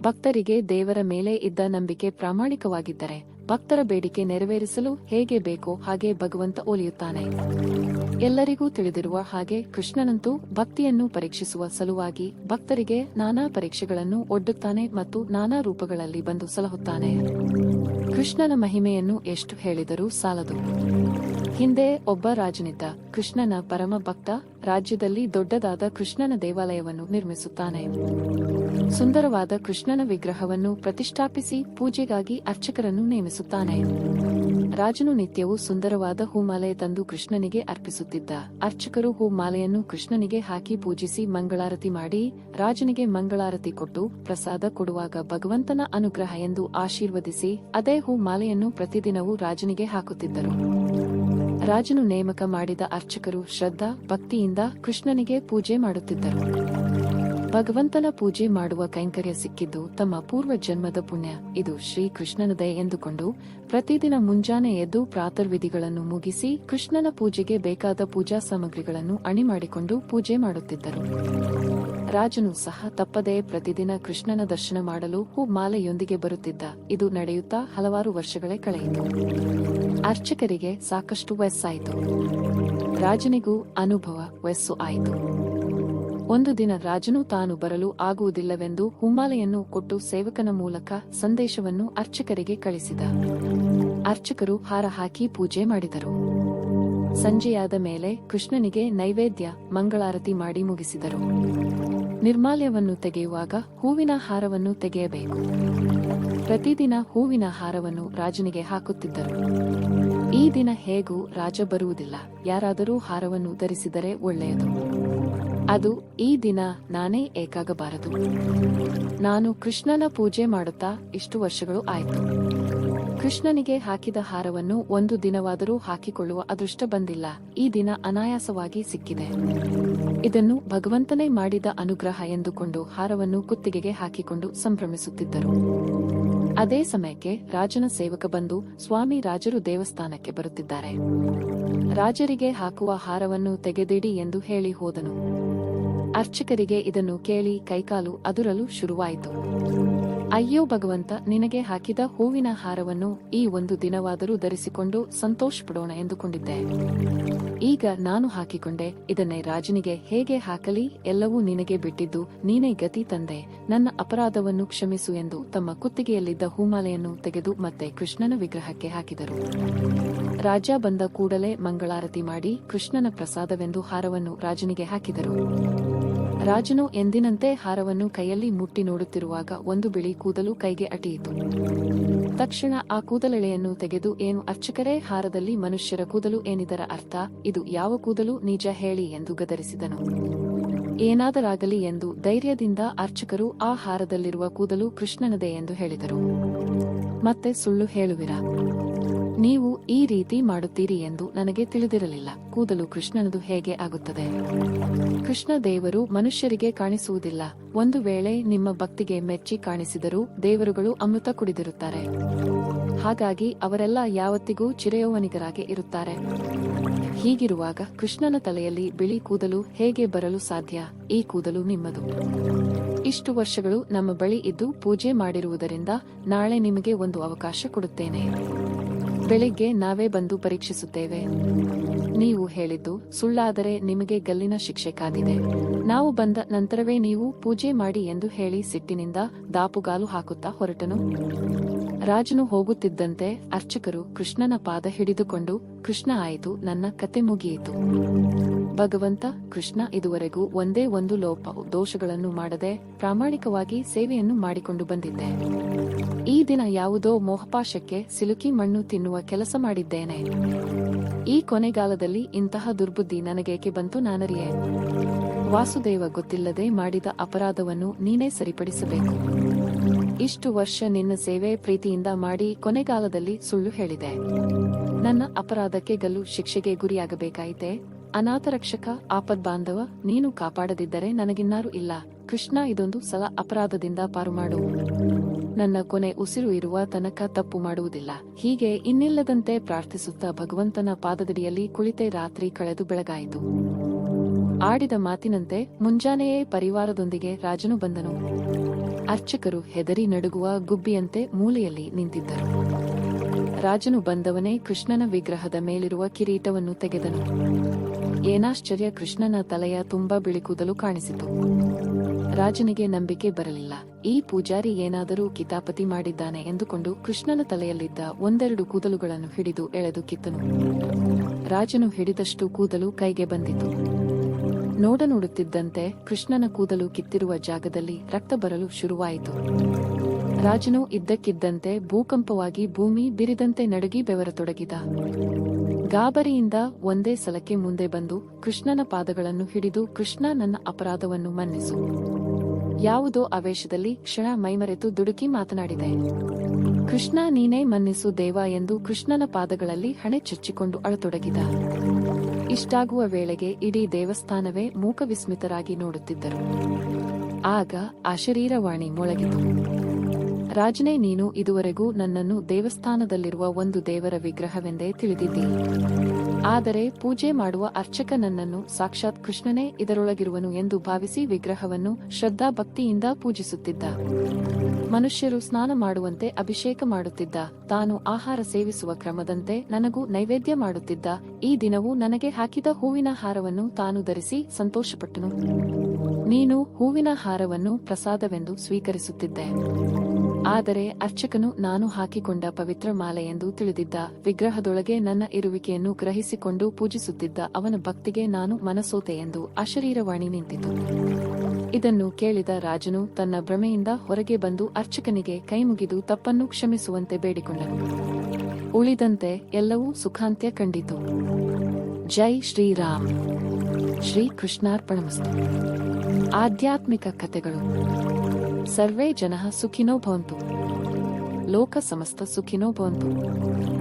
ಭಕ್ತರಿಗೆ ದೇವರ ಮೇಲೆ ಇದ್ದ ನಂಬಿಕೆ ಪ್ರಾಮಾಣಿಕವಾಗಿದ್ದರೆ ಭಕ್ತರ ಬೇಡಿಕೆ ನೆರವೇರಿಸಲು ಹೇಗೆ ಬೇಕೋ ಹಾಗೆ ಭಗವಂತ ಒಲಿಯುತ್ತಾನೆ. ಎಲ್ಲರಿಗೂ ತಿಳಿದಿರುವ ಹಾಗೆ ಕೃಷ್ಣನಂತೂ ಭಕ್ತಿಯನ್ನು ಪರೀಕ್ಷಿಸುವ ಸಲುವಾಗಿ ಭಕ್ತರಿಗೆ ನಾನಾ ಪರೀಕ್ಷೆಗಳನ್ನು ಒಡ್ಡುತ್ತಾನೆ ಮತ್ತು ನಾನಾ ರೂಪಗಳಲ್ಲಿ ಬಂದು ಸಲಹುತ್ತಾನೆ. ಕೃಷ್ಣನ ಮಹಿಮೆಯನ್ನು ಎಷ್ಟು ಹೇಳಿದರೂ ಸಾಲದು. ಹಿಂದೆ ಒಬ್ಬ ರಾಜನಿದ್ದ ಕೃಷ್ಣನ ಪರಮ ಭಕ್ತ ರಾಜ್ಯದಲ್ಲಿ ದೊಡ್ಡದಾದ ಕೃಷ್ಣನ ದೇವಾಲಯವನ್ನು ನಿರ್ಮಿಸುತ್ತಾನೆ. ಸುಂದರವಾದ ಕೃಷ್ಣನ ವಿಗ್ರಹವನ್ನು ಪ್ರತಿಷ್ಠಾಪಿಸಿ ಪೂಜೆಗಾಗಿ ಅರ್ಚಕರನ್ನು ನೇಮಿಸುತ್ತಾನೆ. ರಾಜನು ನಿತ್ಯವೂ ಸುಂದರವಾದ ಹೂಮಾಲೆ ತಂದು ಕೃಷ್ಣನಿಗೆ ಅರ್ಪಿಸುತ್ತಿದ್ದ. ಅರ್ಚಕರು ಹೂಮಾಲೆಯನ್ನು ಕೃಷ್ಣನಿಗೆ ಹಾಕಿ ಪೂಜಿಸಿ ಮಂಗಳಾರತಿ ಮಾಡಿ ರಾಜನಿಗೆ ಮಂಗಳಾರತಿ ಕೊಟ್ಟು ಪ್ರಸಾದ ಕೊಡುವಾಗ ಭಗವಂತನ ಅನುಗ್ರಹ ಎಂದು ಆಶೀರ್ವದಿಸಿ ಅದೇ ಹೂಮಾಲೆಯನ್ನು ಪ್ರತಿದಿನವೂ ರಾಜನಿಗೆ ಹಾಕುತ್ತಿದ್ದರು. ರಾಜನು ನೇಮಕ ಮಾಡಿದ ಅರ್ಚಕರು ಶ್ರದ್ಧಾ, ಭಕ್ತಿಯಿಂದ ಕೃಷ್ಣನಿಗೆ ಪೂಜೆ ಮಾಡುತ್ತಿದ್ದರು. ಭಗವಂತನ ಪೂಜೆ ಮಾಡುವ ಕೈಂಕರ್ಯ ಸಿಕ್ಕಿದ್ದು ತಮ್ಮ ಪೂರ್ವ ಜನ್ಮದ ಪುಣ್ಯ. ಇದು ಶ್ರೀ ಕೃಷ್ಣನದೇ ಎಂದುಕೊಂಡು ಪ್ರತಿದಿನ ಮುಂಜಾನೆ ಎದ್ದು ಪ್ರಾತರ್ವಿಧಿಗಳನ್ನು ಮುಗಿಸಿ ಕೃಷ್ಣನ ಪೂಜೆಗೆ ಬೇಕಾದ ಪೂಜಾ ಸಾಮಗ್ರಿಗಳನ್ನು ಅಣಿ ಮಾಡಿಕೊಂಡು ಪೂಜೆ ಮಾಡುತ್ತಿದ್ದರು. ರಾಜನು ಸಹ ತಪ್ಪದೇ ಪ್ರತಿದಿನ ಕೃಷ್ಣನ ದರ್ಶನ ಮಾಡಲು ಹೂ ಮಾಲೆಯೊಂದಿಗೆ ಬರುತ್ತಿದ್ದ. ಇದು ನಡೆಯುತ್ತಾ ಹಲವಾರು ವರ್ಷಗಳೇ ಕಳೆಯಿತು. ಅರ್ಚಕರಿಗೆ ಸಾಕಷ್ಟು ವಯಸ್ಸಾಯಿತು. ರಾಜನಿಗೂ ಅನುಭವ ವಯಸ್ಸು ಆಯಿತು. ಒಂದು ದಿನ ರಾಜನು ತಾನು ಬರಲು ಆಗುವುದಿಲ್ಲವೆಂದು ಹುಮ್ಮಾಲೆಯನ್ನು ಕೊಟ್ಟು ಸೇವಕನ ಮೂಲಕ ಸಂದೇಶವನ್ನು ಅರ್ಚಕರಿಗೆ ಕಳಿಸಿದ. ಅರ್ಚಕರು ಹಾರ ಹಾಕಿ ಪೂಜೆ ಮಾಡಿದರು. ಸಂಜೆಯಾದ ಮೇಲೆ ಕೃಷ್ಣನಿಗೆ ನೈವೇದ್ಯ, ಮಂಗಳಾರತಿ ಮಾಡಿ ಮುಗಿಸಿದರು. ನಿರ್ಮಾಲ್ಯವನ್ನು ತೆಗೆಯುವಾಗ ಹೂವಿನ ಹಾರವನ್ನು ತೆಗೆಯಬೇಕು. ಪ್ರತಿದಿನ ಹೂವಿನ ಹಾರವನ್ನು ರಾಜನಿಗೆ ಹಾಕುತ್ತಿದ್ದರು. ಈ ದಿನ ಹೇಗೂ ರಾಜ ಬರುವುದಿಲ್ಲ. ಯಾರಾದರೂ ಹಾರವನ್ನು ಧರಿಸಿದರೆ ಒಳ್ಳೆಯದು. ಅದು ಈ ದಿನ ನಾನೇ ಏಕಾಗಬಾರದು. ನಾನು ಕೃಷ್ಣನ ಪೂಜೆ ಮಾಡುತ್ತಾ ಇಷ್ಟು ವರ್ಷಗಳು ಆಯಿತು. ಕೃಷ್ಣನಿಗೆ ಹಾಕಿದ ಹಾರವನ್ನು ಒಂದು ದಿನವಾದರೂ ಹಾಕಿಕೊಳ್ಳುವ ಅದೃಷ್ಟ ಬಂದಿಲ್ಲ. ಈ ದಿನ ಅನಾಯಾಸವಾಗಿ ಸಿಕ್ಕಿದೆ. ಇದನ್ನು ಭಗವಂತನೇ ಮಾಡಿದ ಅನುಗ್ರಹ ಎಂದುಕೊಂಡು ಹಾರವನ್ನು ಕುತ್ತಿಗೆಗೆ ಹಾಕಿಕೊಂಡು ಸಂಭ್ರಮಿಸುತ್ತಿದ್ದರು. ಅದೇ ಸಮಯಕ್ಕೆ ರಾಜನ ಸೇವಕ ಬಂದು ಸ್ವಾಮಿ ರಾಜರು ದೇವಸ್ಥಾನಕ್ಕೆ ಬರುತ್ತಿದ್ದಾರೆ. ರಾಜರಿಗೆ ಹಾಕುವ ಹಾರವನ್ನು ತೆಗೆದಿಡಿ ಎಂದು ಹೇಳಿ ಹೋದನು. ಅರ್ಚಕರಿಗೆ ಇದನ್ನು ಕೇಳಿ ಕೈಕಾಲು ಅದುರಲು ಶುರುವಾಯಿತು. ಅಯ್ಯೋ ಭಗವಂತ, ನಿನಗೆ ಹಾಕಿದ ಹೂವಿನ ಹಾರವನ್ನು ಈ ಒಂದು ದಿನವಾದರೂ ಧರಿಸಿಕೊಂಡು ಸಂತೋಷ ಪಡೋಣ ಎಂದುಕೊಂಡಿದ್ದೆ. ಈಗ ನಾನು ಹಾಕಿಕೊಂಡೆ, ಇದನ್ನೇ ರಾಜನಿಗೆ ಹೇಗೆ ಹಾಕಲಿ, ಎಲ್ಲವೂ ನಿನಗೆ ಬಿಟ್ಟಿದ್ದು ನೀನೇ ಗತಿ ತಂದೆ. ನನ್ನ ಅಪರಾಧವನ್ನು ಕ್ಷಮಿಸು ಎಂದು ತಮ್ಮ ಕುತ್ತಿಗೆಯಲ್ಲಿದ್ದ ಹೂಮಾಲೆಯನ್ನು ತೆಗೆದು ಮತ್ತೆ ಕೃಷ್ಣನ ವಿಗ್ರಹಕ್ಕೆ ಹಾಕಿದರು. ರಾಜ ಬಂದ ಕೂಡಲೇ ಮಂಗಳಾರತಿ ಮಾಡಿ ಕೃಷ್ಣನ ಪ್ರಸಾದವೆಂದು ಹಾರವನ್ನು ರಾಜನಿಗೆ ಹಾಕಿದರು. ರಾಜನು ಎಂದಿನಂತೆ ಹಾರವನ್ನು ಕೈಯಲ್ಲಿ ಮುಟ್ಟಿ ನೋಡುತ್ತಿರುವಾಗ ಒಂದು ಬಿಳಿ ಕೂದಲು ಕೈಗೆ ಅಟಿಯಿತು. ತಕ್ಷಣ ಆ ಕೂದಲೆಳೆಯನ್ನು ತೆಗೆದು, ಏನು ಅರ್ಚಕರೇ, ಹಾರದಲ್ಲಿ ಮನುಷ್ಯರ ಕೂದಲು ಏನಿದರ ಅರ್ಥ? ಇದು ಯಾವ ಕೂದಲು? ನಿಜ ಹೇಳಿ ಎಂದು ಗದರಿಸಿದನು. ಏನಾದರಾಗಲಿ ಎಂದು ಧೈರ್ಯದಿಂದ ಅರ್ಚಕರು ಆ ಹಾರದಲ್ಲಿರುವ ಕೂದಲು ಕೃಷ್ಣನದೇ ಎಂದು ಹೇಳಿದರು. ಮತ್ತೆ ಸುಳ್ಳು ಹೇಳುವಿರಾ? ನೀವು ಈ ರೀತಿ ಮಾಡುತ್ತೀರಿ ಎಂದು ನನಗೆ ತಿಳಿದಿರಲಿಲ್ಲ. ಕೂದಲು ಕೃಷ್ಣನದು ಹೇಗೆ ಆಗುತ್ತದೆ? ಕೃಷ್ಣ ದೇವರು ಮನುಷ್ಯರಿಗೆ ಕಾಣಿಸುವುದಿಲ್ಲ. ಒಂದು ವೇಳೆ ನಿಮ್ಮ ಭಕ್ತಿಗೆ ಮೆಚ್ಚಿ ಕಾಣಿಸಿದರೂ ದೇವರುಗಳು ಅಮೃತ ಕುಡಿದಿರುತ್ತಾರೆ. ಹಾಗಾಗಿ ಅವರೆಲ್ಲ ಯಾವತ್ತಿಗೂ ಚಿರಯೌವನಿಗರಾಗಿ ಇರುತ್ತಾರೆ. ಹೀಗಿರುವಾಗ ಕೃಷ್ಣನ ತಲೆಯಲ್ಲಿ ಬಿಳಿ ಕೂದಲು ಹೇಗೆ ಬರಲು ಸಾಧ್ಯ? ಈ ಕೂದಲು ನಿಮ್ಮದು. ಇಷ್ಟು ವರ್ಷಗಳು ನಮ್ಮ ಬಳಿ ಇದ್ದು ಪೂಜೆ ಮಾಡಿರುವುದರಿಂದ ನಾಳೆ ನಿಮಗೆ ಒಂದು ಅವಕಾಶ ಕೊಡುತ್ತೇನೆ. ಬೆಳಿಗ್ಗೆ ನಾವೇ ಬಂದು ಪರೀಕ್ಷಿಸುತ್ತೇವೆ. ನೀವು ಹೇಳಿದ್ದು ಸುಳ್ಳಾದರೆ ನಿಮಗೆ ಗಲ್ಲಿನ ಶಿಕ್ಷೆ ಕಾದಿದೆ. ನಾವು ಬಂದ ನಂತರವೇ ನೀವು ಪೂಜೆ ಮಾಡಿ ಎಂದು ಹೇಳಿ ಸಿಟ್ಟಿನಿಂದ ದಾಪುಗಾಲು ಹಾಕುತ್ತಾ ಹೊರಟನು. ರಾಜನು ಹೋಗುತ್ತಿದ್ದಂತೆ ಅರ್ಚಕರು ಕೃಷ್ಣನ ಪಾದ ಹಿಡಿದುಕೊಂಡು, ಕೃಷ್ಣ ಆಯಿತು, ನನ್ನ ಕತೆ ಮುಗಿಯಿತು. ಭಗವಂತ, ಕೃಷ್ಣ ಇದುವರೆಗೂ ಒಂದೇ ಒಂದು ಲೋಪ ದೋಷಗಳನ್ನು ಮಾಡದೆ ಪ್ರಾಮಾಣಿಕವಾಗಿ ಸೇವೆಯನ್ನು ಮಾಡಿಕೊಂಡು ಬಂದಿದ್ದೆ. ಈ ದಿನ ಯಾವುದೋ ಮೋಹಪಾಶಕ್ಕೆ ಸಿಲುಕಿ ಮಣ್ಣು ತಿನ್ನುವ ಕೆಲಸ ಮಾಡಿದ್ದೇನೆ. ಈ ಕೊನೆಗಾಲದಲ್ಲಿ ಇಂತಹ ದುರ್ಬುದ್ಧಿ ನನಗೇಕೆ ಬಂತು ನಾನರಿಯೇ? ವಾಸುದೇವ ಗೊತ್ತಿಲ್ಲದೆ ಮಾಡಿದ ಅಪರಾಧವನ್ನು ನೀನೇ ಸರಿಪಡಿಸಬೇಕು. ಇಷ್ಟು ವರ್ಷ ನಿನ್ನ ಸೇವೆ ಪ್ರೀತಿಯಿಂದ ಮಾಡಿ ಕೊನೆಗಾಲದಲ್ಲಿ ಸುಳ್ಳು ಹೇಳಿದೆ. ನನ್ನ ಅಪರಾಧಕ್ಕೆ ಗಲ್ಲು ಶಿಕ್ಷೆಗೆ ಗುರಿಯಾಗಬೇಕಾಯಿತೆ? ಅನಾಥ ರಕ್ಷಕ ಆಪದ್ ಬಾಂಧವ ನೀನು ಕಾಪಾಡದಿದ್ದರೆ ನನಗಿನ್ನಾರು ಇಲ್ಲ. ಕೃಷ್ಣ, ಇದೊಂದು ಸಲ ಅಪರಾಧದಿಂದ ಪಾರು ಮಾಡು. ನನ್ನ ಕೊನೆ ಉಸಿರು ಇರುವ ತನಕ ತಪ್ಪು ಮಾಡುವುದಿಲ್ಲ. ಹೀಗೆ ಇನ್ನಿಲ್ಲದಂತೆ ಪ್ರಾರ್ಥಿಸುತ್ತಾ ಭಗವಂತನ ಪಾದದಡಿಯಲ್ಲಿ ಕುಳಿತೆ ರಾತ್ರಿ ಕಳೆದು ಬೆಳಗಾಯಿತು. ಆಡಿದ ಮಾತಿನಂತೆ ಮುಂಜಾನೆಯೇ ಪರಿವಾರದೊಂದಿಗೆ ರಾಜನು ಬಂದನು. ಅರ್ಚಕರು ಹೆದರಿ ನಡುಗುವ ಗುಬ್ಬಿಯಂತೆ ಮೂಲೆಯಲ್ಲಿ ನಿಂತಿದ್ದರು. ರಾಜನು ಬಂದವನೇ ಕೃಷ್ಣನ ವಿಗ್ರಹದ ಮೇಲಿರುವ ಕಿರೀಟವನ್ನು ತೆಗೆದನು. ಏನಾಶ್ಚರ್ಯ ಕೃಷ್ಣನ ತಲೆಯ ತುಂಬಾ ಬಿಳಿ ಕೂದಲು ಕಾಣಿಸಿತು. ರಾಜನಿಗೆ ನಂಬಿಕೆ ಬರಲಿಲ್ಲ. ಈ ಪೂಜಾರಿ ಏನಾದರೂ ಕಿತಾಪತಿ ಮಾಡಿದ್ದಾನೆ ಎಂದುಕೊಂಡು ಕೃಷ್ಣನ ತಲೆಯಲ್ಲಿದ್ದ ಒಂದೆರಡು ಕೂದಲುಗಳನ್ನು ಹಿಡಿದು ಎಳೆದು ಕಿತ್ತನು. ರಾಜನು ಹಿಡಿದಷ್ಟು ಕೂದಲು ಕೈಗೆ ಬಂದಿತು. ನೋಡ ನೋಡುತ್ತಿದ್ದಂತೆ ಕೃಷ್ಣನ ಕೂದಲು ಕಿತ್ತಿರುವ ಜಾಗದಲ್ಲಿ ರಕ್ತ ಬರಲು ಶುರುವಾಯಿತು. ರಾಜನು ಇದ್ದಕ್ಕಿದ್ದಂತೆ ಭೂಕಂಪವಾಗಿ ಭೂಮಿ ಬಿರಿದಂತೆ ನಡುಗಿ ಬೆವರತೊಡಗಿದ. ಗಾಬರಿಯಿಂದ ಒಂದೇ ಸಲಕ್ಕೆ ಮುಂದೆ ಬಂದು ಕೃಷ್ಣನ ಪಾದಗಳನ್ನು ಹಿಡಿದು ಕೃಷ್ಣ ನನ್ನ ಅಪರಾಧವನ್ನು ಮನ್ನಿಸು. ಯಾವುದೋ ಆವೇಶದಲ್ಲಿ ಕ್ಷಣ ಮೈಮರೆತು ದುಡುಕಿ ಮಾತನಾಡಿದೆ. ಕೃಷ್ಣ ನೀನೇ ಮನ್ನಿಸು ದೇವ ಎಂದು ಕೃಷ್ಣನ ಪಾದಗಳಲ್ಲಿ ಹಣೆ ಚುಚ್ಚಿಕೊಂಡು ಅಳತೊಡಗಿದ. ಇಷ್ಟಾಗುವ ವೇಳೆಗೆ ಇಡೀ ದೇವಸ್ಥಾನವೇ ಮೂಕವಿಸ್ಮಿತರಾಗಿ ನೋಡುತ್ತಿದ್ದರು. ಆಗ ಆ ಶರೀರವಾಣಿ ಮೊಳಗಿತು. ರಾಜನೇ ನೀನು ಇದುವರೆಗೂ ನನ್ನನ್ನು ದೇವಸ್ಥಾನದಲ್ಲಿರುವ ಒಂದು ದೇವರ ವಿಗ್ರಹವೆಂದೇ ತಿಳಿದಿದ್ದಿ. ಆದರೆ ಪೂಜೆ ಮಾಡುವ ಅರ್ಚಕ ನನ್ನನ್ನು ಸಾಕ್ಷಾತ್ ಕೃಷ್ಣನೇ ಇದರೊಳಗಿರುವನು ಎಂದು ಭಾವಿಸಿ ವಿಗ್ರಹವನ್ನು ಶ್ರದ್ಧಾ ಭಕ್ತಿಯಿಂದ ಪೂಜಿಸುತ್ತಿದ್ದ. ಮನುಷ್ಯರು ಸ್ನಾನ ಮಾಡುವಂತೆ ಅಭಿಷೇಕ ಮಾಡುತ್ತಿದ್ದ. ತಾನು ಆಹಾರ ಸೇವಿಸುವ ಕ್ರಮದಂತೆ ನನಗೂ ನೈವೇದ್ಯ ಮಾಡುತ್ತಿದ್ದ. ಈ ದಿನವೂ ನನಗೆ ಹಾಕಿದ ಹೂವಿನ ಹಾರವನ್ನು ತಾನು ಧರಿಸಿ ಸಂತೋಷಪಟ್ಟನು. ನೀನು ಹೂವಿನ ಹಾರವನ್ನು ಪ್ರಸಾದವೆಂದು ಸ್ವೀಕರಿಸುತ್ತಿದ್ದೆ. ಆದರೆ ಅರ್ಚಕನು ನಾನು ಹಾಕಿಕೊಂಡ ಪವಿತ್ರ ಮಾಲೆ ಎಂದು ತಿಳಿದಿದ್ದ ವಿಗ್ರಹದೊಳಗೆ ನನ್ನ ಇರುವಿಕೆಯನ್ನು ಗ್ರಹಿಸಿಕೊಂಡು ಪೂಜಿಸುತ್ತಿದ್ದ ಅವನ ಭಕ್ತಿಗೆ ನಾನು ಮನಸೋತೆ ಎಂದು ಅಶರೀರವಾಣಿ ನಿಂತಿತು. ಇದನ್ನು ಕೇಳಿದ ರಾಜನು ತನ್ನ ಭ್ರಮೆಯಿಂದ ಹೊರಗೆ ಬಂದು ಅರ್ಚಕನಿಗೆ ಕೈಮುಗಿದು ತಪ್ಪನ್ನು ಕ್ಷಮಿಸುವಂತೆ ಬೇಡಿಕೊಂಡನು. ಉಳಿದಂತೆ ಎಲ್ಲವೂ ಸುಖಾಂತ್ಯ ಕಂಡಿತು. ಜೈ ಶ್ರೀರಾಮ್. ಶ್ರೀ ಕೃಷ್ಣಾರ್ಪಣಮಸ್ತು ಆಧ್ಯಾತ್ಮಿಕ ಕಥೆಗಳು. सर्वे जनः सुखिनो भवन्तु। लोकसमस्तसुखिनो भवन्तु।